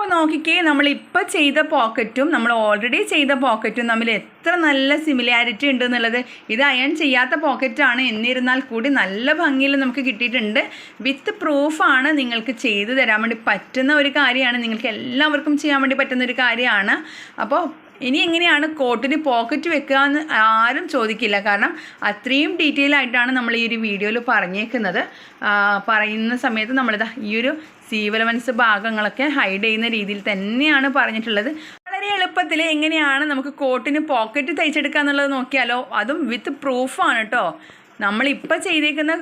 അപ്പോൾ നോക്കിക്കേ നമ്മളിപ്പോൾ ചെയ്ത പോക്കറ്റും നമ്മൾ ഓൾറെഡി ചെയ്ത പോക്കറ്റും തമ്മിൽ എത്ര നല്ല സിമിലാരിറ്റി ഉണ്ട് എന്നുള്ളത്. ഇത് അയൺ ചെയ്യാത്ത പോക്കറ്റാണ്. എന്നിരുന്നാൽ കൂടി നല്ല ഭംഗിയിൽ നമുക്ക് കിട്ടിയിട്ടുണ്ട്. വിത്ത് പ്രൂഫാണ് നിങ്ങൾക്ക് ചെയ്തു തരാൻ വേണ്ടി പറ്റുന്ന ഒരു കാര്യമാണ്. നിങ്ങൾക്ക് എല്ലാവർക്കും ചെയ്യാൻ വേണ്ടി പറ്റുന്ന ഒരു കാര്യമാണ്. അപ്പോൾ ഇനി എങ്ങനെയാണ് കോട്ടിന് പോക്കറ്റ് വെക്കുക എന്ന് ആരും ചോദിക്കില്ല. കാരണം അത്രയും ഡീറ്റെയിൽ ആയിട്ടാണ് നമ്മൾ ഈ ഒരു വീഡിയോയിൽ പറഞ്ഞേക്കുന്നത്. പറയുന്ന സമയത്ത് നമ്മളിതാ ഈ ഒരു സീവലമൻസ് ഭാഗങ്ങളൊക്കെ ഹൈഡ് ചെയ്യുന്ന രീതിയിൽ തന്നെയാണ് പറഞ്ഞിട്ടുള്ളത്. വളരെ എളുപ്പത്തിൽ എങ്ങനെയാണ് നമുക്ക് കോട്ടിന് പോക്കറ്റ് തയ്ച്ചെടുക്കുക എന്നുള്ളത് നോക്കിയാലോ? അതും വിത്ത് പ്രൂഫാണ് കേട്ടോ നമ്മളിപ്പോൾ ചെയ്തേക്കുന്ന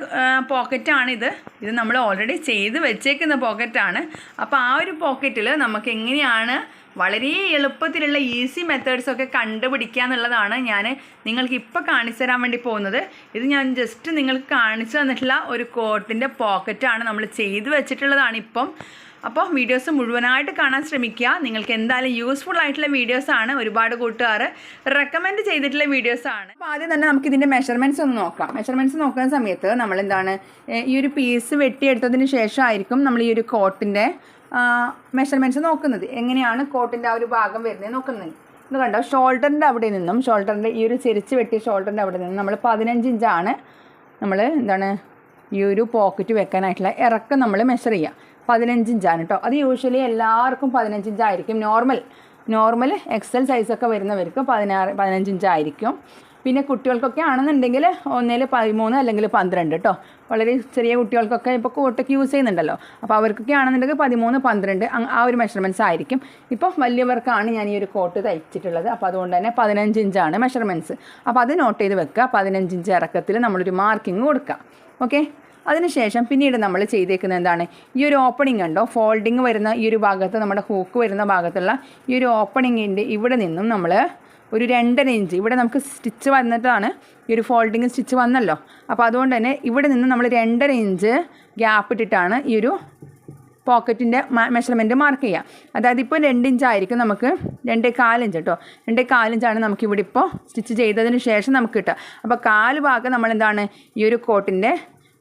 പോക്കറ്റാണിത് ഇത് നമ്മൾ ഓൾറെഡി ചെയ്ത് വെച്ചേക്കുന്ന പോക്കറ്റാണ് അപ്പോൾ ആ ഒരു പോക്കറ്റിൽ നമുക്ക് എങ്ങനെയാണ് വളരെ എളുപ്പത്തിലുള്ള ഈസി മെത്തേഡ്സൊക്കെ കണ്ടുപിടിക്കുക എന്നുള്ളതാണ് ഞാൻ നിങ്ങൾക്ക് ഇപ്പോൾ കാണിച്ചു തരാൻ വേണ്ടി പോകുന്നത്. ഇത് ഞാൻ ജസ്റ്റ് നിങ്ങൾക്ക് കാണിച്ചു തന്നിട്ടുള്ള ഒരു കോട്ടിന്റെ പോക്കറ്റാണ് നമ്മൾ ചെയ്ത് വെച്ചിട്ടുള്ളതാണ് ഇപ്പം. അപ്പോൾ വീഡിയോസ് മുഴുവനായിട്ട് കാണാൻ ശ്രമിക്കുക. നിങ്ങൾക്ക് എന്തായാലും യൂസ്ഫുൾ ആയിട്ടുള്ള വീഡിയോസാണ് ഒരുപാട് കൂട്ടുകാർ റെക്കമെൻഡ് ചെയ്തിട്ടുള്ള വീഡിയോസാണ് അപ്പോൾ ആദ്യം തന്നെ നമുക്ക് ഇതിന്റെ മെഷർമെന്റ്സ് ഒന്ന് നോക്കാം. മെഷർമെന്റ്സ് നോക്കുന്ന സമയത്ത് നമ്മൾ എന്താണ് ഈ ഒരു പീസ് വെട്ടിയെടുത്തതിന് ശേഷമായിരിക്കും നമ്മൾ ഈ ഒരു കോട്ടിന്റെ മെഷർമെന്റ്സ് നോക്കുന്നത്. എങ്ങനെയാണ് കോട്ടിന്റെ ആ ഒരു ഭാഗം വരുന്നത് നോക്കുന്നത്. ഇത് കണ്ടോ? ഷോൾഡറിന്റെ അവിടെ നിന്നും ഷോൾഡറിന്റെ ഈ ഒരു ചെരിച്ച് വെട്ടിയ ഷോൾഡറിന്റെ അവിടെ നിന്നും നമ്മൾ പതിനഞ്ച് ഇഞ്ചാണ് നമ്മൾ എന്താണ് ഈ ഒരു പോക്കറ്റ് വെക്കാനായിട്ടുള്ള ഇറക്കം നമ്മൾ മെഷർ ചെയ്യുക. പതിനഞ്ച് ഇഞ്ചാണ് കേട്ടോ അത് യൂഷ്വലി എല്ലാവർക്കും പതിനഞ്ച് ഇഞ്ചായിരിക്കും നോർമൽ നോർമൽ എക്സൽ സൈസൊക്കെ വരുന്നവർക്ക് പതിനാറ് പതിനഞ്ച് ഇഞ്ചായിരിക്കും പിന്നെ കുട്ടികൾക്കൊക്കെ ആണെന്നുണ്ടെങ്കിൽ ഒന്നിൽ പതിമൂന്ന് അല്ലെങ്കിൽ പന്ത്രണ്ട് കേട്ടോ വളരെ ചെറിയ കുട്ടികൾക്കൊക്കെ ഇപ്പോൾ കോട്ടൊക്കെ യൂസ് ചെയ്യുന്നുണ്ടല്ലോ. അപ്പോൾ അവർക്കൊക്കെ ആണെന്നുണ്ടെങ്കിൽ പതിമൂന്ന് പന്ത്രണ്ട് ആ ഒരു മെഷർമെന്റ്സ് ആയിരിക്കും. ഇപ്പോൾ വലിയവർക്കാണ് ഞാൻ ഈ ഒരു കോട്ട് തയ്ച്ചിട്ടുള്ളത്. അപ്പോൾ അതുകൊണ്ട് തന്നെ പതിനഞ്ച് ഇഞ്ചാണ് മെഷർമെന്റ്സ് അപ്പോൾ അത് നോട്ട് ചെയ്ത് വെക്കുക. പതിനഞ്ച് ഇഞ്ച് ഇറക്കത്തിൽ നമ്മളൊരു മാർക്കിംഗ് കൊടുക്കുക. ഓക്കെ അതിനുശേഷം പിന്നീട് നമ്മൾ ചെയ്തേക്കുന്നത് എന്താണ്? ഈ ഒരു ഓപ്പണിംഗ് ഉണ്ടോ ഫോൾഡിങ് വരുന്ന ഈ ഒരു ഭാഗത്ത് നമ്മുടെ ഹൂക്ക് വരുന്ന ഭാഗത്തുള്ള ഈ ഒരു ഓപ്പണിങ്ങിന്റെ ഇവിടെ നിന്നും നമ്മൾ ഒരു രണ്ടര ഇഞ്ച്. ഇവിടെ നമുക്ക് സ്റ്റിച്ച് വന്നിട്ടാണ് ഈ ഒരു ഫോൾഡിങ് സ്റ്റിച്ച് വന്നല്ലോ. അപ്പോൾ അതുകൊണ്ട് തന്നെ ഇവിടെ നിന്ന് നമ്മൾ രണ്ടര ഇഞ്ച് ഗ്യാപ്പ് ഇട്ടിട്ടാണ് ഈ ഒരു പോക്കറ്റിന്റെ മെഷർമെന്റ് മാർക്ക് ചെയ്യുക. അതായത് ഇപ്പോൾ രണ്ട് ഇഞ്ചായിരിക്കും നമുക്ക് രണ്ടേ കാലിഞ്ച് കേട്ടോ രണ്ടേ കാലിഞ്ചാണ് നമുക്ക് ഇവിടെ ഇപ്പോൾ സ്റ്റിച്ച് ചെയ്തതിന് ശേഷം നമുക്ക് കിട്ടുക. അപ്പോൾ കാൽ ഭാഗം നമ്മളെന്താണ്? ഈ ഒരു കോട്ടിന്റെ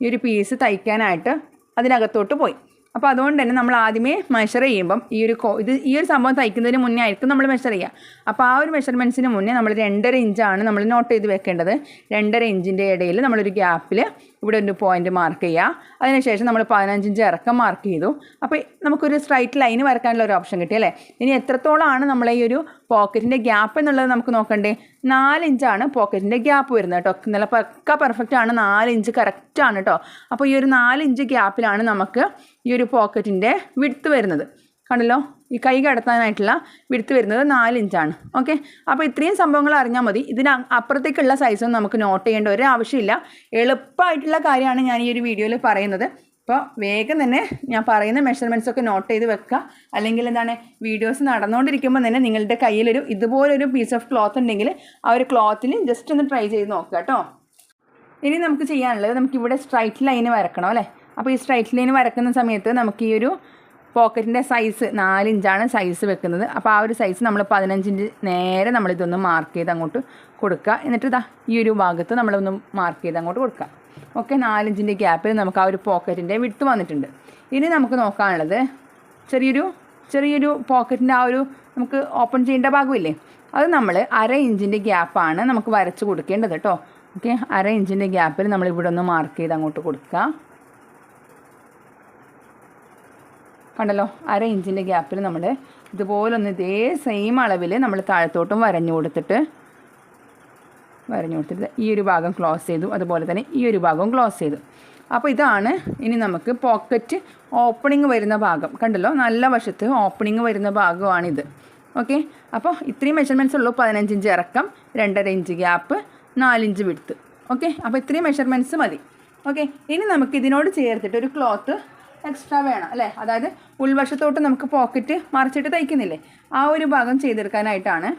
ഈ ഒരു പീസ് തയ്ക്കാനായിട്ട് അതിനകത്തോട്ട് പോയി. അപ്പോൾ അതുകൊണ്ട് തന്നെ നമ്മൾ ആദ്യമേ മെഷർ ചെയ്യുമ്പം ഈ ഒരു കോ ഇത് ഈ ഒരു സംഭവം തയ്ക്കുന്നതിന് മുന്നേ ആയിരിക്കും നമ്മൾ മെഷർ ചെയ്യുക. അപ്പോൾ ആ ഒരു മെഷർമെന്റ്സിന് മുന്നേ നമ്മൾ രണ്ടര ഇഞ്ചാണ് നമ്മൾ നോട്ട് ചെയ്ത് വെക്കേണ്ടത്. രണ്ടര ഇഞ്ചിന്റെ ഇടയിൽ നമ്മളൊരു ഗ്യാപ്പിൽ ഇവിടെ ഒരു പോയിന്റ് മാർക്ക് ചെയ്യുക അതിനുശേഷം നമ്മൾ പതിനഞ്ചിഞ്ച് ഇറക്കം മാർക്ക് ചെയ്തു. അപ്പോൾ നമുക്കൊരു സ്ട്രൈറ്റ് ലൈൻ വരക്കാനുള്ള ഒരു ഓപ്ഷൻ കിട്ടി അല്ലേ? ഇനി എത്രത്തോളമാണ് നമ്മൾ ഈ ഒരു പോക്കറ്റിന്റെ ഗ്യാപ്പ് എന്നുള്ളത് നമുക്ക് നോക്കണ്ടേ? നാലിഞ്ചാണ് പോക്കറ്റിന്റെ ഗ്യാപ്പ് വരുന്നത് കേട്ടോ. നല്ല പക്ക പെർഫെക്റ്റ് ആണ്. നാലിഞ്ച് ഇഞ്ച് കറക്റ്റ് ആണ് കേട്ടോ. അപ്പോൾ ഈ ഒരു നാലിഞ്ച് ഗ്യാപ്പിലാണ് നമുക്ക് ഈ ഒരു പോക്കറ്റിന്റെ വിടുത്ത് വരുന്നത്. കണ്ടല്ലോ? ഈ കൈ കടത്താനായിട്ടുള്ള വിടുത്ത് വരുന്നത് നാല് ഇഞ്ചാണ് ഓക്കെ അപ്പോൾ ഇത്രയും സംഭവങ്ങൾ അറിഞ്ഞാൽ മതി. ഇതിന് അപ്പുറത്തേക്കുള്ള സൈസൊന്നും നമുക്ക് നോട്ട് ചെയ്യേണ്ട ഒരു ആവശ്യമില്ല. എളുപ്പമായിട്ടുള്ള കാര്യമാണ് ഞാൻ ഈ ഒരു വീഡിയോയിൽ പറയുന്നത്. അപ്പോൾ വേഗം തന്നെ ഞാൻ പറയുന്ന മെഷർമെന്റ്സ് ഒക്കെ നോട്ട് ചെയ്ത് വെക്കുക. അല്ലെങ്കിൽ എന്താണ് വീഡിയോസ് നടന്നുകൊണ്ടിരിക്കുമ്പോൾ തന്നെ നിങ്ങളുടെ കയ്യിലൊരു ഇതുപോലൊരു പീസ് ഓഫ് ക്ലോത്ത് ഉണ്ടെങ്കിൽ ആ ഒരു ക്ലോത്തിൽ ജസ്റ്റ് ഒന്ന് ട്രൈ ചെയ്ത് നോക്കുക കേട്ടോ. ഇനി നമുക്ക് ചെയ്യാനുള്ളത് നമുക്ക് ഇവിടെ സ്ട്രൈറ്റ് ലൈന് വരക്കണം അല്ലേ? അപ്പോൾ ഈ സ്ട്രൈറ്റ് ലൈന് വരക്കുന്ന സമയത്ത് നമുക്ക് ഈ ഒരു പോക്കറ്റിന്റെ സൈസ് നാലിഞ്ചാണ് സൈസ് വെക്കുന്നത്. അപ്പോൾ ആ ഒരു സൈസ് നമ്മൾ പതിനഞ്ചിന്റെ നേരെ നമ്മളിതൊന്ന് മാർക്ക് ചെയ്ത് അങ്ങോട്ട് കൊടുക്കുക. എന്നിട്ട് ഇതാ ഈ ഒരു ഭാഗത്ത് നമ്മളൊന്ന് മാർക്ക് ചെയ്ത് അങ്ങോട്ട് കൊടുക്കുക. ഓക്കെ നാലിഞ്ചിന്റെ ഗ്യാപ്പിൽ നമുക്ക് ആ ഒരു പോക്കറ്റിന്റെ വിട്ട് വന്നിട്ടുണ്ട്. ഇനി നമുക്ക് നോക്കാനുള്ളത് ചെറിയൊരു ചെറിയൊരു പോക്കറ്റിന്റെ ആ ഒരു നമുക്ക് ഓപ്പൺ ചെയ്യേണ്ട ഭാഗമില്ലേ? അത് നമ്മൾ അര ഇഞ്ചിന്റെ ഗ്യാപ്പാണ് നമുക്ക് വരച്ച് കൊടുക്കേണ്ടത് കേട്ടോ. ഓക്കെ അര ഇഞ്ചിന്റെ ഗ്യാപ്പിൽ നമ്മൾ ഇവിടെ ഒന്ന് മാർക്ക് ചെയ്ത് അങ്ങോട്ട് കൊടുക്കുക. കണ്ടല്ലോ അര ഇഞ്ചിന്റെ ഗ്യാപ്പിൽ നമ്മൾ ഇതുപോലൊന്ന് ഇതേ സെയിം അളവിൽ നമ്മൾ താഴത്തോട്ടും വരഞ്ഞു കൊടുത്തിട്ട് വരഞ്ഞു കൊടുത്തിട്ട് ഈ ഒരു ഭാഗം ക്ലോസ് ചെയ്തു. അതുപോലെ തന്നെ ഈ ഒരു ഭാഗവും ക്ലോസ് ചെയ്തു. അപ്പോൾ ഇതാണ് ഇനി നമുക്ക് പോക്കറ്റ് ഓപ്പണിങ് വരുന്ന ഭാഗം. കണ്ടല്ലോ നല്ല വശത്ത് ഓപ്പണിങ് വരുന്ന ഭാഗമാണിത്. ഓക്കെ അപ്പോൾ ഇത്രയും മെഷർമെന്റ്സ് ഉള്ളൂ. പതിനഞ്ച് ഇഞ്ച് ഇറക്കം രണ്ടര ഇഞ്ച് ഗ്യാപ്പ് നാലിഞ്ച് വിടുത്ത് ഓക്കെ അപ്പോൾ ഇത്രയും മെഷർമെന്റ്സ് മതി. ഓക്കെ ഇനി നമുക്ക് ഇതിനോട് ചേർത്തിട്ട് ഒരു ക്ലോത്ത് എക്സ്ട്രാ വേണം അല്ലേ? അതായത് ഉൾവശത്തോട്ട് നമുക്ക് പോക്കറ്റ് മറിച്ചിട്ട് തയ്ക്കുന്നില്ലേ? ആ ഒരു ഭാഗം ചെയ്തെടുക്കാനായിട്ടാണ്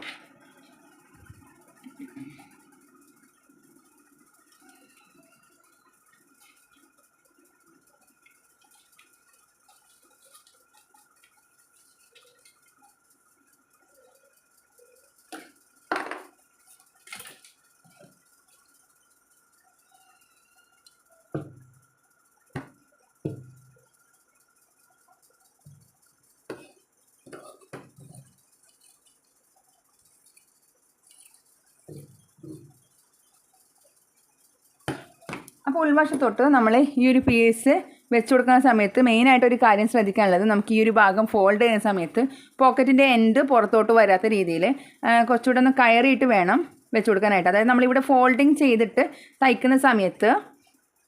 അപ്പോൾ ഉൾവശത്തോട്ട് നമ്മൾ ഈ ഒരു പീസ് വെച്ച് കൊടുക്കുന്ന സമയത്ത് മെയിനായിട്ട് ഒരു കാര്യം ശ്രദ്ധിക്കാനുള്ളത് നമുക്ക് ഈ ഒരു ഭാഗം ഫോൾഡ് ചെയ്യുന്ന സമയത്ത് പോക്കറ്റിന്റെ എൻഡ് പുറത്തോട്ട് വരാത്ത രീതിയിൽ കുറച്ചുകൂടെ ഒന്ന് കയറിയിട്ട് വേണം വെച്ച് കൊടുക്കാനായിട്ട്. അതായത് നമ്മളിവിടെ ഫോൾഡിങ് ചെയ്തിട്ട് തയ്ക്കുന്ന സമയത്ത്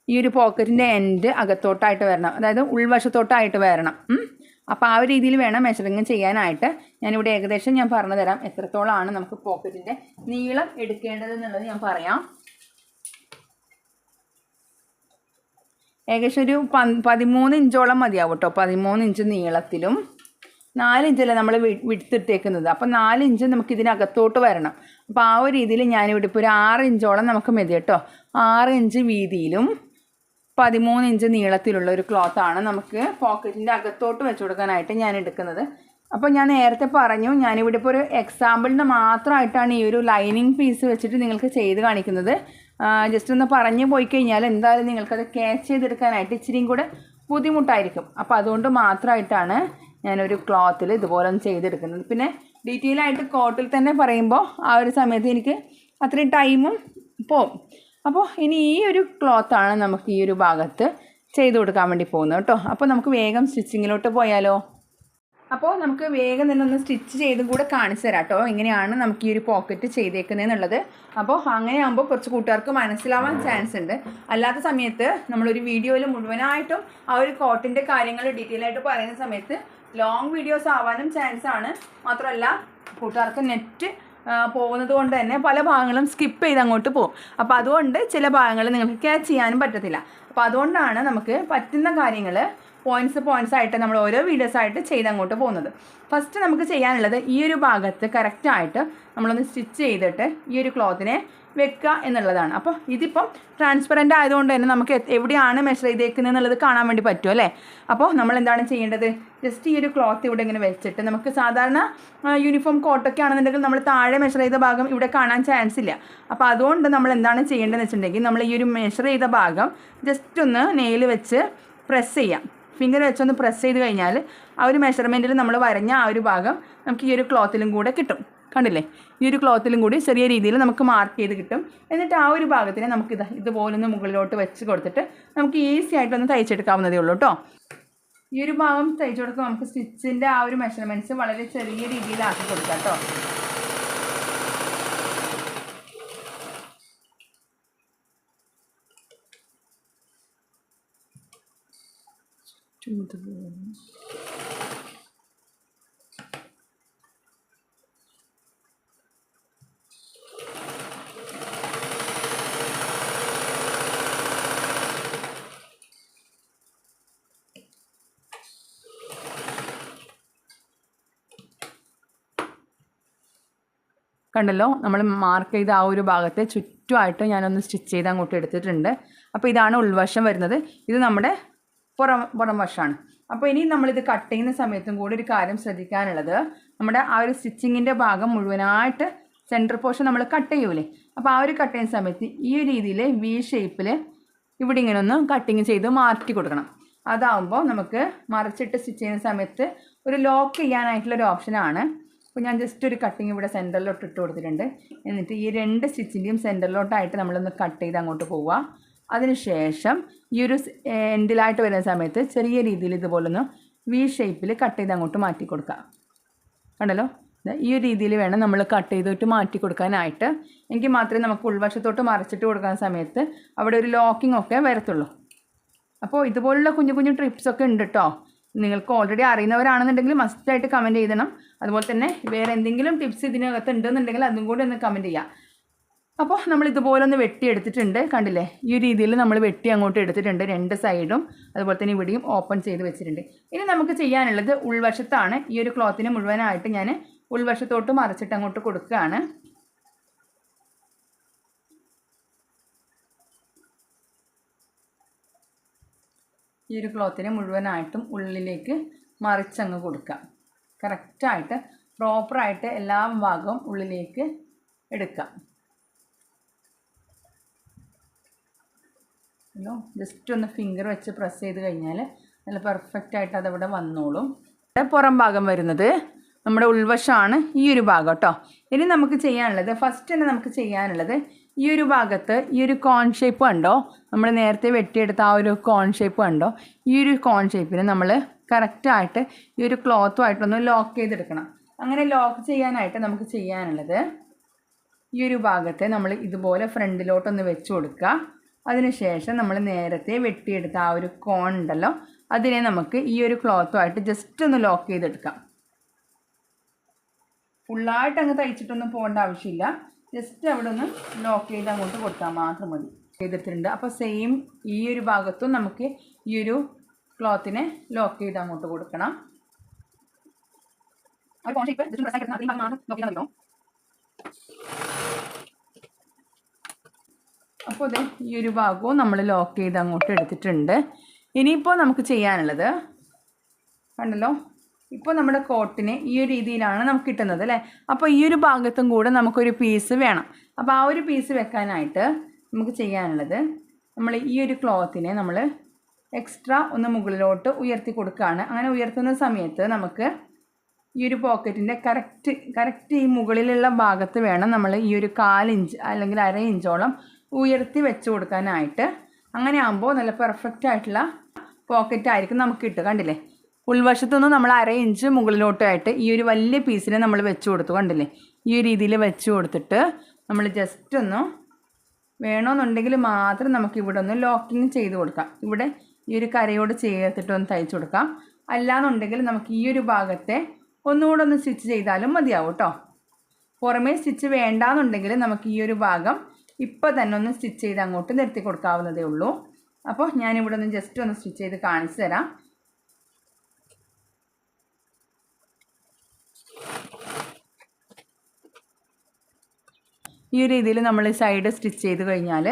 ഈ ഒരു പോക്കറ്റിന്റെ എൻഡ് അകത്തോട്ടായിട്ട് വരണം. അതായത് ഉൾവശത്തോട്ടായിട്ട് വരണം. അപ്പോൾ ആ ഒരു രീതിയിൽ വേണം മെഷറിങ് ചെയ്യാനായിട്ട്. ഞാനിവിടെ ഏകദേശം ഞാൻ പറഞ്ഞുതരാം എത്രത്തോളമാണ് നമുക്ക് പോക്കറ്റിന്റെ നീളം എടുക്കേണ്ടതെന്നുള്ളത് ഞാൻ പറയാം. ഏകദേശം ഒരു പ പതിമൂന്ന് ഇഞ്ചോളം മതിയാവും കേട്ടോ പതിമൂന്ന് ഇഞ്ച് നീളത്തിലും നാല് ഇഞ്ചല്ലേ നമ്മൾ വിടുത്തിട്ടേക്കുന്നത്. അപ്പം നാല് ഇഞ്ച് നമുക്ക് ഇതിനകത്തോട്ട് വരണം. അപ്പോൾ ആ ഒരു രീതിയിൽ ഞാനിവിടെ ഇപ്പോൾ ഒരു ആറ് ഇഞ്ചോളം നമുക്ക് മതി കേട്ടോ. ആറ് ഇഞ്ച് വീതിയിലും പതിമൂന്ന് ഇഞ്ച് നീളത്തിലുള്ള ഒരു ക്ലോത്താണ് നമുക്ക് പോക്കറ്റിന്റെ അകത്തോട്ട് വെച്ച് കൊടുക്കാനായിട്ട് ഞാൻ എടുക്കുന്നത്. അപ്പോൾ ഞാൻ നേരത്തെ പറഞ്ഞു ഞാനിവിടെ ഇപ്പോൾ ഒരു എക്സാമ്പിളിന് മാത്രമായിട്ടാണ് ഈ ഒരു ലൈനിങ് പീസ് വെച്ചിട്ട് നിങ്ങൾക്ക് ചെയ്ത് കാണിക്കുന്നത്. ജസ്റ്റ് ഒന്ന് പറഞ്ഞു പോയി കഴിഞ്ഞാൽ എന്തായാലും നിങ്ങൾക്കത് ക്യാച്ച് ചെയ്തെടുക്കാനായിട്ട് ഇച്ചിരിയും കൂടെ ബുദ്ധിമുട്ടായിരിക്കും. അപ്പോൾ അതുകൊണ്ട് മാത്രമായിട്ടാണ് ഞാനൊരു ക്ലോത്തിൽ ഇതുപോലെ ഒന്ന് ചെയ്തെടുക്കുന്നത്. പിന്നെ ഡീറ്റെയിൽ ആയിട്ട് കോട്ടിൽ തന്നെ പറയുമ്പോൾ ആ ഒരു സമയത്ത് എനിക്ക് അത്രയും ടൈമും പോവും. അപ്പോൾ ഇനി ഈ ഒരു ക്ലോത്താണ് നമുക്ക് ഈ ഒരു ഭാഗത്ത് ചെയ്ത് കൊടുക്കാൻ വേണ്ടി പോകുന്നത് കേട്ടോ. അപ്പോൾ നമുക്ക് വേഗം സ്റ്റിച്ചിങ്ങിലോട്ട് പോയാലോ? അപ്പോൾ നമുക്ക് വേഗം തന്നെ ഒന്ന് സ്റ്റിച്ച് ചെയ്തും കൂടെ കാണിച്ചു തരാം കേട്ടോ. എങ്ങനെയാണ് നമുക്ക് ഈ ഒരു പോക്കറ്റ് ചെയ്തേക്കുന്നതെന്നുള്ളത് അപ്പോൾ അങ്ങനെയാകുമ്പോൾ കുറച്ച് കൂട്ടുകാർക്ക് മനസ്സിലാവാൻ ചാൻസ് ഉണ്ട്. അല്ലാത്ത സമയത്ത് നമ്മളൊരു വീഡിയോയിൽ മുഴുവനായിട്ടും ആ ഒരു കോട്ടിന്റെ കാര്യങ്ങൾ ഡീറ്റെയിൽ ആയിട്ട് പറയുന്ന സമയത്ത് ലോങ് വീഡിയോസ് ആവാനും ചാൻസ് ആണ്. മാത്രമല്ല കൂട്ടുകാർക്ക് നെറ്റ് പോകുന്നത് കൊണ്ട് തന്നെ പല ഭാഗങ്ങളും സ്കിപ്പ് ചെയ്ത് അങ്ങോട്ട് പോകും. അപ്പോൾ അതുകൊണ്ട് ചില ഭാഗങ്ങൾ നിങ്ങൾക്ക് ക്യാച്ച് ചെയ്യാനും പറ്റത്തില്ല. അപ്പോൾ അതുകൊണ്ടാണ് നമുക്ക് പറ്റുന്ന കാര്യങ്ങൾ പോയിന്റ്സ് പോയിന്റ്സ് ആയിട്ട് നമ്മൾ ഓരോ വീഡിയോസ് ആയിട്ട് ചെയ്ത് അങ്ങോട്ട് പോകുന്നത്. ഫസ്റ്റ് നമുക്ക് ചെയ്യാനുള്ളത് ഈ ഒരു ഭാഗത്ത് കറക്റ്റായിട്ട് നമ്മളൊന്ന് സ്റ്റിച്ച് ചെയ്തിട്ട് ഈ ഒരു ക്ലോത്തിനെ വെക്കുക എന്നുള്ളതാണ്. അപ്പോൾ ഇതിപ്പം ട്രാൻസ്പെറന്റ് ആയതുകൊണ്ട് തന്നെ നമുക്ക് എവിടെയാണ് മെഷർ ചെയ്തേക്കുന്നത് എന്നുള്ളത് കാണാൻ വേണ്ടി പറ്റും അല്ലേ? അപ്പോൾ നമ്മൾ എന്താണ് ചെയ്യേണ്ടത്? ജസ്റ്റ് ഈ ഒരു ക്ലോത്ത് ഇവിടെ ഇങ്ങനെ വെച്ചിട്ട് നമുക്ക് സാധാരണ യൂണിഫോം കോട്ടൊക്കെ ആണെന്നുണ്ടെങ്കിൽ നമ്മൾ താഴെ മെഷർ ചെയ്ത ഭാഗം ഇവിടെ കാണാൻ ചാൻസ് ഇല്ല. അപ്പോൾ അതുകൊണ്ട് നമ്മൾ എന്താണ് ചെയ്യേണ്ടതെന്ന് വെച്ചിട്ടുണ്ടെങ്കിൽ നമ്മൾ ഈ ഒരു മെഷർ ചെയ്ത ഭാഗം ജസ്റ്റ് ഒന്ന് നെയിൽ വെച്ച് പ്രസ് ചെയ്യാം. ഫിംഗർ വെച്ചൊന്ന് പ്രസ് ചെയ്ത് കഴിഞ്ഞാൽ ആ ഒരു മെഷർമെന്റിൽ നമ്മൾ വരഞ്ഞ ആ ഒരു ഭാഗം നമുക്ക് ഈ ഒരു ക്ലോത്തിലും കൂടെ കിട്ടും. കണ്ടില്ലേ? ഈ ഒരു ക്ലോത്തിലും കൂടി ചെറിയ രീതിയിൽ നമുക്ക് മാർക്ക് ചെയ്ത് കിട്ടും. എന്നിട്ട് ആ ഒരു ഭാഗത്തിനെ നമുക്ക് ഇത് ഇതുപോലൊന്ന് മുകളിലോട്ട് വെച്ച് കൊടുത്തിട്ട് നമുക്ക് ഈസി ആയിട്ടൊന്ന് തയ്ച്ചെടുക്കാവുന്നതേ ഉള്ളൂ കേട്ടോ ഈ ഒരു ഭാഗം തയ്ച്ചു കൊടുക്കുമ്പോൾ നമുക്ക് സ്റ്റിച്ചിന്റെ ആ ഒരു മെഷർമെന്റ്സ് വളരെ ചെറിയ രീതിയിലാക്കി കൊടുക്കാം കേട്ടോ കണ്ടല്ലോ നമ്മൾ മാർക്ക് ചെയ്ത ആ ഒരു ഭാഗത്തെ ചുറ്റുമായിട്ട് ഞാനൊന്ന് സ്റ്റിച്ച് ചെയ്ത് അങ്ങോട്ട് എടുത്തിട്ടുണ്ട്. അപ്പോൾ ഇതാണ് ഉൾവശം വരുന്നത്. ഇത് നമ്മുടെ പുറം പുറം വശമാണ് അപ്പോൾ ഇനി നമ്മളിത് കട്ട് ചെയ്യുന്ന സമയത്തും കൂടി ഒരു കാര്യം ശ്രദ്ധിക്കാനുള്ളത്. നമ്മുടെ ആ ഒരു സ്റ്റിച്ചിങ്ങിന്റെ ഭാഗം മുഴുവനായിട്ട് സെന്റർ പോർഷൻ നമ്മൾ കട്ട് ചെയ്യൂലേ? അപ്പോൾ ആ ഒരു കട്ട് ചെയ്യുന്ന സമയത്ത് ഈ രീതിയിൽ വി ഷേപ്പിൽ ഇവിടെ ഇങ്ങനെ ഒന്ന് കട്ടിങ് ചെയ്ത് മാറ്റി കൊടുക്കണം. അതാവുമ്പോൾ നമുക്ക് മറിച്ചിട്ട് സ്റ്റിച്ച് ചെയ്യുന്ന സമയത്ത് ഒരു ലോക്ക് ചെയ്യാനായിട്ടുള്ള ഒരു ഓപ്ഷനാണ് അപ്പോൾ ഞാൻ ജസ്റ്റ് ഒരു കട്ടിങ് ഇവിടെ സെന്ററിലോട്ട് ഇട്ട് കൊടുത്തിട്ടുണ്ട്. എന്നിട്ട് ഈ രണ്ട് സ്റ്റിച്ചിന്റെയും സെന്ററിലോട്ടായിട്ട് നമ്മളൊന്ന് കട്ട് ചെയ്ത് അങ്ങോട്ട് പോവുക. അതിനുശേഷം ഈ ഒരു എൻഡിലായിട്ട് വരുന്ന സമയത്ത് ചെറിയ രീതിയിൽ ഇതുപോലൊന്ന് വി ഷേപ്പിൽ കട്ട് ചെയ്ത് അങ്ങോട്ട് മാറ്റി കൊടുക്കുക കണ്ടല്ലോ? ഈ ഒരു രീതിയിൽ വേണം നമ്മൾ കട്ട് ചെയ്തിട്ട് മാറ്റി കൊടുക്കാനായിട്ട്. എങ്കിൽ മാത്രമേ നമുക്ക് ഉൾവശത്തോട്ട് മറിച്ചിട്ട് കൊടുക്കുന്ന സമയത്ത് അവിടെ ഒരു ലോക്കിംഗ് ഒക്കെ വരത്തുള്ളൂ. അപ്പോൾ ഇതുപോലുള്ള കുഞ്ഞു കുഞ്ഞു ട്രിപ്സ് ഒക്കെ ഉണ്ട് കേട്ടോ നിങ്ങൾക്ക് ഓൾറെഡി അറിയുന്നവരാണെന്നുണ്ടെങ്കിൽ മസ്റ്റായിട്ട് കമന്റ് ചെയ്തണം. അതുപോലെ തന്നെ വേറെ എന്തെങ്കിലും ടിപ്സ് ഇതിനകത്ത് ഉണ്ടെന്നുണ്ടെങ്കിൽ അതും കൂടി ഒന്ന് കമന്റ് ചെയ്യാം. അപ്പോൾ നമ്മൾ ഇതുപോലെ ഒന്ന് വെട്ടി എടുത്തിട്ടുണ്ട് കണ്ടില്ലേ? ഈ രീതിയിൽ നമ്മൾ വെട്ടി അങ്ങോട്ട് എടുത്തിട്ടുണ്ട് രണ്ട് സൈഡും അതുപോലെ തന്നെ ഇവിടെയും ഓപ്പൺ ചെയ്ത് വെച്ചിട്ടുണ്ട്. ഇനി നമുക്ക് ചെയ്യാനുള്ളത് ഉൾവശത്താണ്. ഈ ഒരു ക്ലോത്തിന് മുഴുവനായിട്ട് ഞാൻ ഉൾവശത്തോട്ട് മറിച്ചിട്ട് അങ്ങോട്ട് കൊടുക്കുകയാണ്. ഈ ഒരു ക്ലോത്തിന് മുഴുവനായിട്ടും ഉള്ളിലേക്ക് മറിച്ചങ്ങ് കൊടുക്കാം കറക്റ്റായിട്ട് പ്രോപ്പറായിട്ട് എല്ലാ ഭാഗവും ഉള്ളിലേക്ക് എടുക്കാം ഹലോ ജസ്റ്റ് ഒന്ന് ഫിംഗർ വെച്ച് പ്രസ് ചെയ്ത് കഴിഞ്ഞാൽ നല്ല പെർഫെക്റ്റ് ആയിട്ട് അതവിടെ വന്നോളും. ഇവിടെ പുറം ഭാഗം വരുന്നത് നമ്മുടെ ഉൾവശമാണ് ഈ ഒരു ഭാഗം കേട്ടോ. ഇനി നമുക്ക് ചെയ്യാനുള്ളത് ഫസ്റ്റ് തന്നെ നമുക്ക് ചെയ്യാനുള്ളത് ഈ ഒരു ഭാഗത്ത് ഈ ഒരു കോൺ ഷേപ്പ് കണ്ടോ? നമ്മൾ നേരത്തെ വെട്ടിയെടുത്ത ആ ഒരു കോൺ ഷേപ്പ് കണ്ടോ? ഈ ഒരു കോൺ ഷേപ്പിന് നമ്മൾ കറക്റ്റായിട്ട് ഈ ഒരു ക്ലോത്തുമായിട്ടൊന്ന് ലോക്ക് ചെയ്തെടുക്കണം. അങ്ങനെ ലോക്ക് ചെയ്യാനായിട്ട് നമുക്ക് ചെയ്യാനുള്ളത് ഈ ഒരു ഭാഗത്തെ നമ്മൾ ഇതുപോലെ ഫ്രണ്ടിലോട്ടൊന്ന് വെച്ച് കൊടുക്കുക. അതിനുശേഷം നമ്മൾ നേരത്തെ വെട്ടിയെടുത്ത ആ ഒരു കോൺ ഉണ്ടല്ലോ അതിനെ നമുക്ക് ഈ ഒരു ക്ലോത്തുമായിട്ട് ജസ്റ്റ് ഒന്ന് ലോക്ക് ചെയ്തെടുക്കാം. ഫുള്ളായിട്ട് അങ്ങ് തയ്ച്ചിട്ടൊന്നും പോകേണ്ട ആവശ്യമില്ല. ജസ്റ്റ് അവിടെ ഒന്ന് ലോക്ക് ചെയ്ത് അങ്ങോട്ട് കൊടുത്താൽ മാത്രം മതി. ചെയ്തിട്ടുണ്ട്. അപ്പോൾ സെയിം ഈ ഒരു ഭാഗത്തും നമുക്ക് ഈ ഒരു ക്ലോത്തിനെ ലോക്ക് ചെയ്ത് അങ്ങോട്ട് കൊടുക്കണം. മതിയോ? അപ്പോൾ അതെ ഈ ഒരു ഭാഗവും നമ്മൾ ലോക്ക് ചെയ്ത് അങ്ങോട്ട് എടുത്തിട്ടുണ്ട്. ഇനിയിപ്പോൾ നമുക്ക് ചെയ്യാനുള്ളത് കണ്ടല്ലോ? ഇപ്പോൾ നമ്മുടെ കോട്ടിന് ഈ ഒരു രീതിയിലാണ് നമുക്ക് കിട്ടുന്നത് അല്ലേ? അപ്പോൾ ഈ ഒരു ഭാഗത്തും കൂടെ നമുക്കൊരു പീസ് വേണം. അപ്പോൾ ആ ഒരു പീസ് വെക്കാനായിട്ട് നമുക്ക് ചെയ്യാനുള്ളത് നമ്മൾ ഈ ഒരു ക്ലോത്തിനെ നമ്മൾ എക്സ്ട്രാ ഒന്ന് മുകളിലോട്ട് ഉയർത്തി കൊടുക്കുകയാണ്. അങ്ങനെ ഉയർത്തുന്ന സമയത്ത് നമുക്ക് ഈ ഒരു പോക്കറ്റിന്റെ കറക്റ്റ് കറക്റ്റ് ഈ മുകളിലുള്ള ഭാഗത്ത് വേണം നമ്മൾ ഈ ഒരു കാലിഞ്ച് അല്ലെങ്കിൽ അര ഇഞ്ചോളം ഉയർത്തി വെച്ച് കൊടുക്കാനായിട്ട്. അങ്ങനെ ആകുമ്പോൾ നല്ല പെർഫെക്റ്റ് ആയിട്ടുള്ള പോക്കറ്റ് ആയിരിക്കും നമുക്ക് കിട്ടുക കണ്ടില്ലേ? ഉൾവശത്തുനിന്ന് നമ്മൾ അര ഇഞ്ച് മുകളിലോട്ടായിട്ട് ഈ ഒരു വലിയ പീസിനെ നമ്മൾ വെച്ച് കൊടുത്തു കണ്ടില്ലേ? ഈ ഒരു രീതിയിൽ വെച്ച് കൊടുത്തിട്ട് നമ്മൾ ജസ്റ്റ് ഒന്ന് വേണമെന്നുണ്ടെങ്കിൽ മാത്രം നമുക്ക് ഇവിടെ ഒന്ന് ലോക്കിങ് ചെയ്ത് കൊടുക്കാം. ഇവിടെ ഈ ഒരു കരയോട് ചേർത്തിട്ട് ഒന്ന് തയ്ച്ചു കൊടുക്കാം. അല്ലാന്നുണ്ടെങ്കിൽ നമുക്ക് ഈ ഒരു ഭാഗത്തെ ഒന്നുകൂടെ ഒന്ന് സ്റ്റിച്ച് ചെയ്താലും മതിയാവും കേട്ടോ പുറമേ സ്റ്റിച്ച് വേണ്ടാന്നുണ്ടെങ്കിൽ നമുക്ക് ഈ ഒരു ഭാഗം ഇപ്പോൾ തന്നെ ഒന്ന് സ്റ്റിച്ച് ചെയ്ത് അങ്ങോട്ട് നിർത്തി കൊടുക്കാവുന്നതേ ഉള്ളൂ. അപ്പോൾ ഞാനിവിടെ ഒന്ന് ജസ്റ്റ് ഒന്ന് സ്റ്റിച്ച് ചെയ്ത് കാണിച്ചു തരാം. ഈ രീതിയിൽ നമ്മൾ സൈഡ് സ്റ്റിച്ച് ചെയ്ത് കഴിഞ്ഞാൽ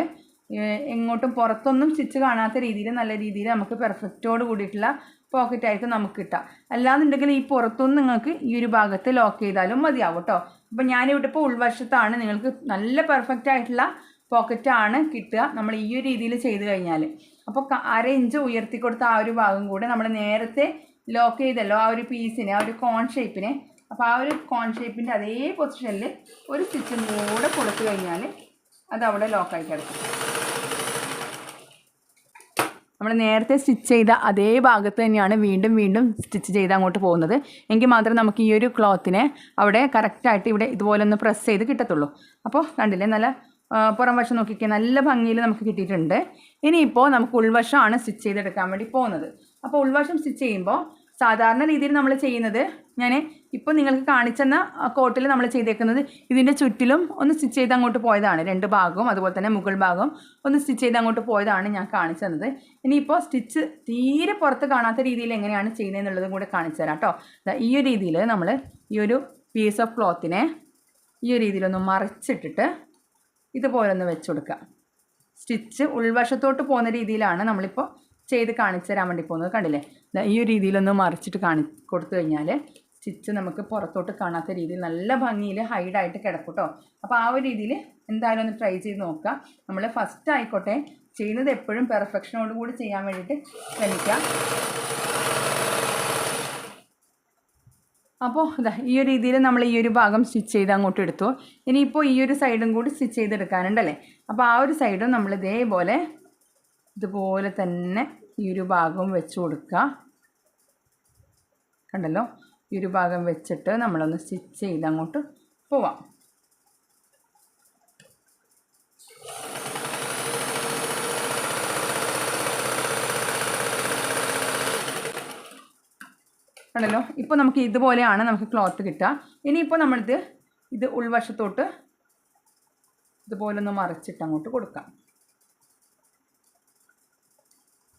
എങ്ങോട്ടും പുറത്തൊന്നും സ്റ്റിച്ച് കാണാത്ത രീതിയിൽ നല്ല രീതിയിൽ നമുക്ക് പെർഫെക്റ്റോട് കൂടിയിട്ടുള്ള പോക്കറ്റായിട്ട് നമുക്ക് കിട്ടാം. അല്ലാന്നുണ്ടെങ്കിൽ ഈ പുറത്തൊന്നും നിങ്ങൾക്ക് ഈ ഒരു ഭാഗത്ത് ലോക്ക് ചെയ്താലും മതിയാവും കേട്ടോ അപ്പോൾ ഞാനിവിടെ ഇപ്പോൾ ഉൾവശത്താണ്. നിങ്ങൾക്ക് നല്ല പെർഫെക്റ്റ് ആയിട്ടുള്ള പോക്കറ്റാണ് കിട്ടുക. നമ്മൾ ഈ ഒരു രീതിയിൽ ചെയ്ത് കഴിഞ്ഞാൽ അപ്പോൾ അര ഇഞ്ച് ഉയർത്തി കൊടുത്ത ആ ഒരു ഭാഗം കൂടെ നമ്മൾ നേരത്തെ ലോക്ക് ചെയ്തല്ലോ ആ ഒരു പീസിനെ ആ ഒരു കോൺ ഷേപ്പിനെ അപ്പോൾ ആ ഒരു കോൺ ഷേപ്പിന്റെ അതേ പൊസിഷനിൽ ഒരു സ്റ്റിച്ചും കൂടെ കൊടുത്തു കഴിഞ്ഞാൽ അത് അവിടെ ലോക്കായി കിടക്കും. നമ്മൾ നേരത്തെ സ്റ്റിച്ച് ചെയ്ത അതേ ഭാഗത്ത് തന്നെയാണ് വീണ്ടും വീണ്ടും സ്റ്റിച്ച് ചെയ്ത് അങ്ങോട്ട് പോകുന്നത്. എങ്കിൽ മാത്രമേ നമുക്ക് ഈ ഒരു ക്ലോത്തിനെ അവിടെ കറക്റ്റായിട്ട് ഇവിടെ ഇതുപോലെ ഒന്ന് പ്രസ് ചെയ്ത് കിട്ടത്തുള്ളൂ. അപ്പോൾ കണ്ടില്ലേ നല്ല പുറം വശം നോക്കിക്കാൻ നല്ല ഭംഗിയിൽ നമുക്ക് കിട്ടിയിട്ടുണ്ട്. ഇനിയിപ്പോൾ നമുക്ക് ഉൾവശമാണ് സ്റ്റിച്ച് ചെയ്തെടുക്കാൻ വേണ്ടി പോകുന്നത്. അപ്പോൾ ഉൾവശം സ്റ്റിച്ച് ചെയ്യുമ്പോൾ സാധാരണ രീതിയിൽ നമ്മൾ ചെയ്യുന്നത് ഞാൻ ഇപ്പോൾ നിങ്ങൾക്ക് കാണിച്ചെന്ന കോട്ടിൽ നമ്മൾ ചെയ്തേക്കുന്നത് ഇതിന്റെ ചുറ്റിലും ഒന്ന് സ്റ്റിച്ച് ചെയ്ത് അങ്ങോട്ട് പോയതാണ്. രണ്ട് ഭാഗവും അതുപോലെ തന്നെ മുകൾ ഭാഗവും ഒന്ന് സ്റ്റിച്ച് ചെയ്ത് അങ്ങോട്ട് പോയതാണ് ഞാൻ കാണിച്ചു തന്നത് ഇനിയിപ്പോൾ സ്റ്റിച്ച് തീരെ പുറത്ത് കാണാത്ത രീതിയിൽ എങ്ങനെയാണ് ചെയ്യുന്നതെന്നുള്ളതും കൂടെ കാണിച്ചു തരാം കേട്ടോ. ഈ ഒരു രീതിയിൽ നമ്മൾ ഈ ഒരു പീസ് ഓഫ് ക്ലോത്തിനെ ഈ ഒരു രീതിയിലൊന്ന് മറിച്ചിട്ടിട്ട് ഇതുപോലെ ഒന്ന് വെച്ച് കൊടുക്കുക. സ്റ്റിച്ച് ഉൾവശത്തോട്ട് പോകുന്ന രീതിയിലാണ് നമ്മളിപ്പോൾ ചെയ്ത് കാണിച്ചു തരാൻ വേണ്ടി പോകുന്നത് കണ്ടില്ലേ? ഈ ഒരു രീതിയിലൊന്ന് മറിച്ചിട്ട് കാണി കൊടുത്തു കഴിഞ്ഞാൽ സ്റ്റിച്ച് നമുക്ക് പുറത്തോട്ട് കാണാത്ത രീതിയിൽ നല്ല ഭംഗിയിൽ ഹൈഡായിട്ട് കിടക്കും കേട്ടോ അപ്പോൾ ആ ഒരു രീതിയിൽ എന്തായാലും ഒന്ന് ട്രൈ ചെയ്ത് നോക്കുക നമ്മൾ ഫസ്റ്റ് ആയിക്കോട്ടെ ചെയ്യുന്നത് എപ്പോഴും പെർഫെക്ഷനോട് കൂടി ചെയ്യാൻ വേണ്ടിയിട്ട് ശ്രമിക്കാം. അപ്പോൾ ഇതാ ഈ ഒരു രീതിയിൽ നമ്മൾ ഈ ഒരു ഭാഗം സ്റ്റിച്ച് ചെയ്ത് അങ്ങോട്ട് എടുത്തു. ഇനിയിപ്പോൾ ഈ ഒരു സൈഡും കൂടി സ്റ്റിച്ച് ചെയ്തെടുക്കാനുണ്ടല്ലേ? അപ്പോൾ ആ ഒരു സൈഡും നമ്മൾ ഇതേപോലെ ഇതുപോലെ തന്നെ ഈ ഒരു ഭാഗവും വെച്ച് കൊടുക്കുക. കണ്ടല്ലോ? ഈ ഒരു ഭാഗം വെച്ചിട്ട് നമ്മളൊന്ന് സ്റ്റിച്ച് ചെയ്ത് അങ്ങോട്ട് പോവാം. കണ്ടല്ലോ? ഇപ്പോൾ നമുക്ക് ഇതുപോലെയാണ് നമുക്ക് ക്ലോത്ത് കിട്ടുക. ഇനിയിപ്പോൾ നമ്മളിത് ഇത് ഉൾവശത്തോട്ട് ഇതുപോലെ ഒന്ന് മറിച്ചിട്ട് അങ്ങോട്ട് കൊടുക്കാം.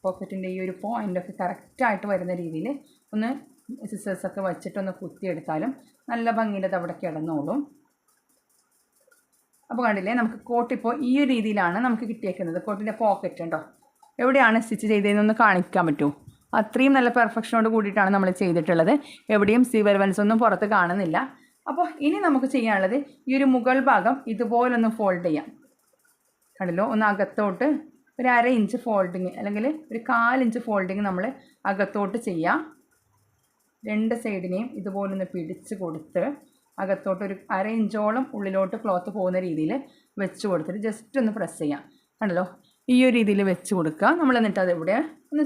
പോക്കറ്റിന്റെ ഈ ഒരു പോയിന്റൊക്കെ കറക്റ്റായിട്ട് വരുന്ന രീതിയിൽ ഒന്ന് സിസേഴ്സൊക്കെ വച്ചിട്ടൊന്ന് കുത്തിയെടുത്താലും നല്ല ഭംഗിയിൽ അവിടെ കിടന്നോളും. അപ്പോൾ കണ്ടില്ലേ നമുക്ക് കോട്ടിപ്പോൾ ഈ ഒരു രീതിയിലാണ് നമുക്ക് കിട്ടിയേക്കുന്നത്. കോട്ടിന്റെ പോക്കറ്റ് ഉണ്ടോ? എവിടെയാണ് സ്റ്റിച്ച് ചെയ്തതെന്നൊന്ന് കാണിക്കാൻ പറ്റുമോ അത്രയും നല്ല പെർഫെക്ഷനോട് കൂടിയിട്ടാണ് നമ്മൾ ചെയ്തിട്ടുള്ളത്. എവിടെയും സീവർ വെൻസ് ഒന്നും പുറത്ത് കാണുന്നില്ല. അപ്പോൾ ഇനി നമുക്ക് ചെയ്യാനുള്ളത് ഈ ഒരു മുകൾ ഭാഗം ഇതുപോലൊന്ന് ഫോൾഡ് ചെയ്യാം. കണ്ടല്ലോ ഒന്ന് അകത്തോട്ട് ഒരു അര ഇഞ്ച് ഫോൾഡിങ് അല്ലെങ്കിൽ ഒരു കാലിഞ്ച് ഫോൾഡിങ് നമ്മൾ അകത്തോട്ട് ചെയ്യാം. രണ്ട് സൈഡിനെയും ഇതുപോലെ ഒന്ന് പിടിച്ച് കൊടുത്ത് അകത്തോട്ട് ഒരു അര ഇഞ്ചോളം ഉള്ളിലോട്ട് ക്ലോത്ത് പോകുന്ന രീതിയിൽ വെച്ച് കൊടുത്തിട്ട് ജസ്റ്റ് ഒന്ന് പ്രസ് ചെയ്യാം. കണ്ടല്ലോ? ഈ ഒരു രീതിയിൽ വെച്ച് കൊടുക്കുക. നമ്മൾ എന്നിട്ട് അത് ഇവിടെ ഒന്ന്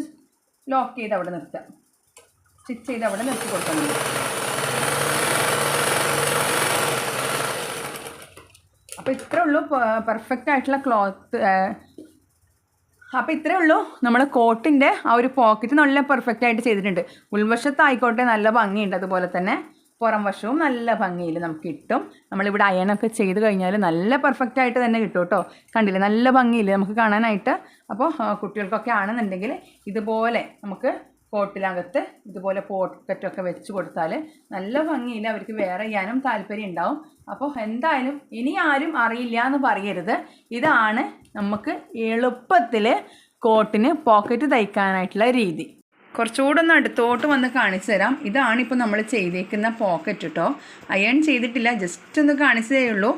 ലോക്ക് ചെയ്ത് അവിടെ നിർത്തുക. സ്റ്റിച്ച് ചെയ്ത് അവിടെ നിർത്തി കൊടുക്കാൻ മതി അപ്പോൾ ഇത്രേ ഉള്ളൂ. പെർഫെക്റ്റ് ആയിട്ടുള്ള ക്ലോത്ത് അപ്പോൾ ഇത്രേ ഉള്ളൂ. നമ്മൾ കോട്ടിന്റെ ആ ഒരു പോക്കറ്റ് നല്ല പെർഫെക്റ്റ് ആയിട്ട് ചെയ്തിട്ടുണ്ട്. ഉൾവശത്തായിക്കോട്ടെ നല്ല ഭംഗിയുണ്ട്. അതുപോലെ തന്നെ പുറം വശവും നല്ല ഭംഗിയിൽ നമുക്ക് കിട്ടും. നമ്മളിവിടെ അയണൊക്കെ ചെയ്ത് കഴിഞ്ഞാൽ നല്ല പെർഫെക്റ്റ് ആയിട്ട് തന്നെ കിട്ടും കേട്ടോ. കണ്ടില്ലേ? നല്ല ഭംഗിയിൽ നമുക്ക് കാണാനായിട്ട്? അപ്പോൾ കുട്ടികൾക്കൊക്കെ ആണെന്നുണ്ടെങ്കിൽ ഇതുപോലെ നമുക്ക് കോട്ടിലകത്ത് ഇതുപോലെ പോക്കറ്റൊക്കെ വെച്ച് കൊടുത്താൽ നല്ല ഭംഗിയിൽ അവർക്ക് വേറെ ചെയ്യാനും താല്പര്യം ഉണ്ടാവും. അപ്പോൾ എന്തായാലും ഇനി ആരും അറിയില്ല എന്ന് പറയരുത്. ഇതാണ് നമുക്ക് എളുപ്പത്തിൽ കോട്ടിന് പോക്കറ്റ് തയ്ക്കാനായിട്ടുള്ള രീതി. കുറച്ചുകൂടെ ഒന്ന് അടുത്തോട്ട് വന്ന് കാണിച്ചു തരാം. ഇതാണിപ്പോൾ നമ്മൾ ചെയ്തേക്കുന്ന പോക്കറ്റ് കേട്ടോ അയൺ ചെയ്തിട്ടില്ല ജസ്റ്റ് ഒന്ന് കാണിച്ചതേ ഉള്ളൂ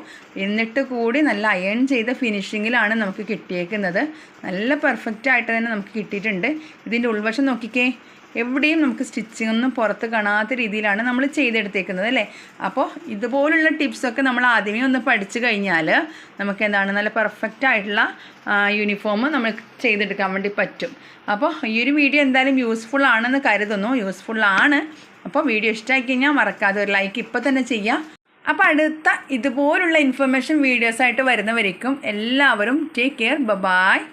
എന്നിട്ട് കൂടി നല്ല അയൺ ചെയ്ത ഫിനിഷിങ്ങിലാണ് നമുക്ക് കിട്ടിയേക്കുന്നത്. നല്ല പെർഫെക്റ്റ് ആയിട്ട് തന്നെ നമുക്ക് കിട്ടിയിട്ടുണ്ട്. ഇതിന്റെ ഉൾവശം നോക്കിക്കേ. എവിടെയും നമുക്ക് സ്റ്റിച്ചിങ് ഒന്നും പുറത്ത് കാണാത്ത രീതിയിലാണ് നമ്മൾ ചെയ്തെടുത്തേക്കുന്നത് അല്ലേ? അപ്പോൾ ഇതുപോലുള്ള ടിപ്സൊക്കെ നമ്മൾ ആദ്യമേ ഒന്ന് പഠിച്ചു കഴിഞ്ഞാൽ നമുക്ക് എന്താണ് നല്ല പെർഫെക്റ്റ് ആയിട്ടുള്ള യൂണിഫോം നമ്മൾ ചെയ്തെടുക്കാൻ വേണ്ടി പറ്റും. അപ്പോൾ ഈ ഒരു വീഡിയോ എന്തായാലും യൂസ്ഫുൾ ആണെന്ന് കരുതുന്നു. യൂസ്ഫുൾ ആണ്. അപ്പോൾ വീഡിയോ ഇഷ്ടമായി കഴിഞ്ഞാൽ മറക്കാതെ ഒരു ലൈക്ക് ഇപ്പോൾ തന്നെ ചെയ്യാം. അപ്പോൾ അടുത്ത ഇതുപോലുള്ള ഇൻഫർമേഷൻ വീഡിയോസായിട്ട് വരുന്നവരേക്കും എല്ലാവരും ടേക്ക് കെയർ ബ ബായ്